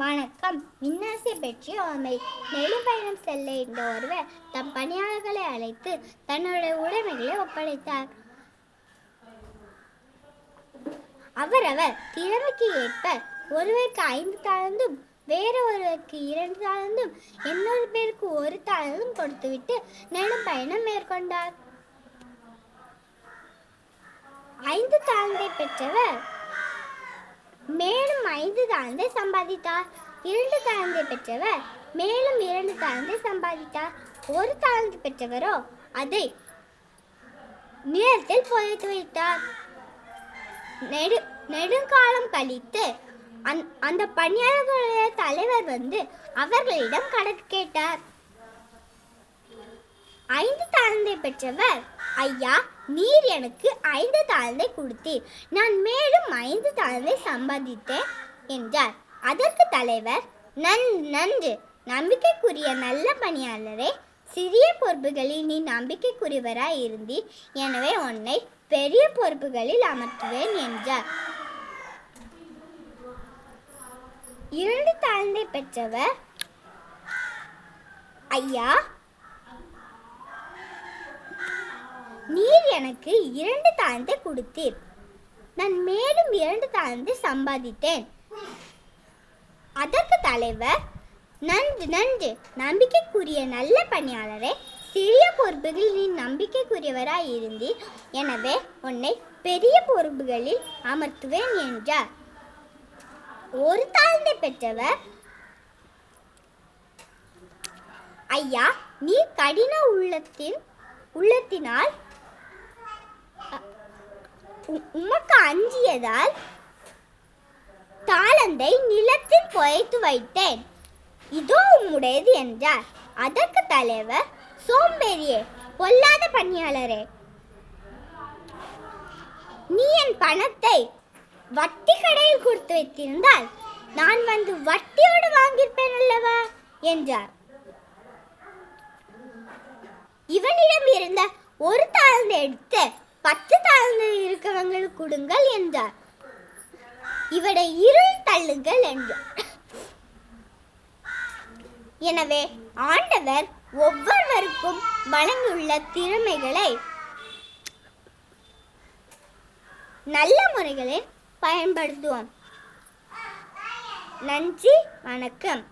வணக்கம். விண்ணரசை பற்றி ஓமை நெடும்பயணம் செல்ல இந்த ஒருவர் தம் பணியாளர்களை அழைத்து தன்னுடைய உடைமைகளை ஒப்படைத்தார். அவரவர் திறமைக்கு ஏற்ப ஒருவருக்கு ஐந்து தாழ்ந்தும் வேறு ஒருவருக்கு இரண்டு தாழ்ந்தும் இன்னொரு பேருக்கு ஒரு தாழ்ந்தும் கொடுத்துவிட்டு நெடும் பயணம் மேற்கொண்டார். ஐந்து தாழ்ந்தை பெற்றவர் மேலும் ஐந்து தாழ்ந்து சம்பாதித்தார். இரண்டு தாழ்ந்து பெற்றவர் மேலும் இரண்டு தாழ்ந்து சம்பாதித்தார். ஒரு தாழ்ந்து பெற்றவரோ அதை நிலத்தில் புதைத்து வைத்தார். நெடு நெடுங்காலம் கழித்து அந் அந்த பணியாளர்களுடைய தலைவர் வந்து அவர்களிடம் கடன் கேட்டார். ஐந்து தாழ்ந்தை பெற்றவர் ஐயா நீர் எனக்கு ஐந்து தாழ்ந்தை கொடுத்தீர். நான் மேலும் ஐந்து தாழ்ந்தை சம்பாதித்தேன் என்றார். அதற்கு தலைவர் நன் நன்று. நம்பிக்கைக்குரிய நல்ல பணியாளரே சிறிய பொறுப்புகளில் நீ நம்பிக்கைக்குரியவராய் இருந்தீர். எனவே உன்னை பெரிய பொறுப்புகளில் அமர்த்துவேன் என்றார். இரண்டு தாழ்ந்தை பெற்றவர் ஐயா நீர் எனக்கு இரண்டு தாழ்ந்தை கொடுத்தீர். நான் மேலும் இரண்டு தாழ்ந்து சம்பாதித்தேன். அதற்கு தலைவர் நன்று நன்று. நம்பிக்கைக்குரிய நல்ல பணியாளரே சிறிய பொறுப்புகளில் நீ நம்பிக்கைக்குரியவராய் இருந்தீர். எனவே உன்னை பெரிய பொறுப்புகளில் அமர்த்துவேன் என்றார். ஒரு தாழ்ந்தை பெற்றவர். ஐயா நீ கடின உள்ளத்தின் உள்ளத்தினால் உமக்கு அஞ்சியதால் தாளந்தை நிலத்தில் புதைத்து வைத்தேன். இதோ உம்முடையது என்றார். அதற்கு தலைவர் சோம்பேறியே பொல்லாத பணியாளரே நீ என் பணத்தை வட்டி கடையில் கொடுத்து வைத்திருந்தால் நான் வந்து வட்டியோடு வாங்கியிருப்பேன் அல்லவா? என்றார். இவனிடம் இருந்த ஒரு தாழ்ந்து எடுத்து பத்து தாழ்ந்து இருக்கிறவங்களுக்கு கொடுங்கள் என்றார். இவரை இருள் தள்ளுங்கள் என்றார். எனவே ஆண்டவர் ஒவ்வொருவருக்கும் வழங்கியுள்ள திறமைகளை நல்ல முறைகளில் பயன்படுத்துவோம். நன்றி வணக்கம்.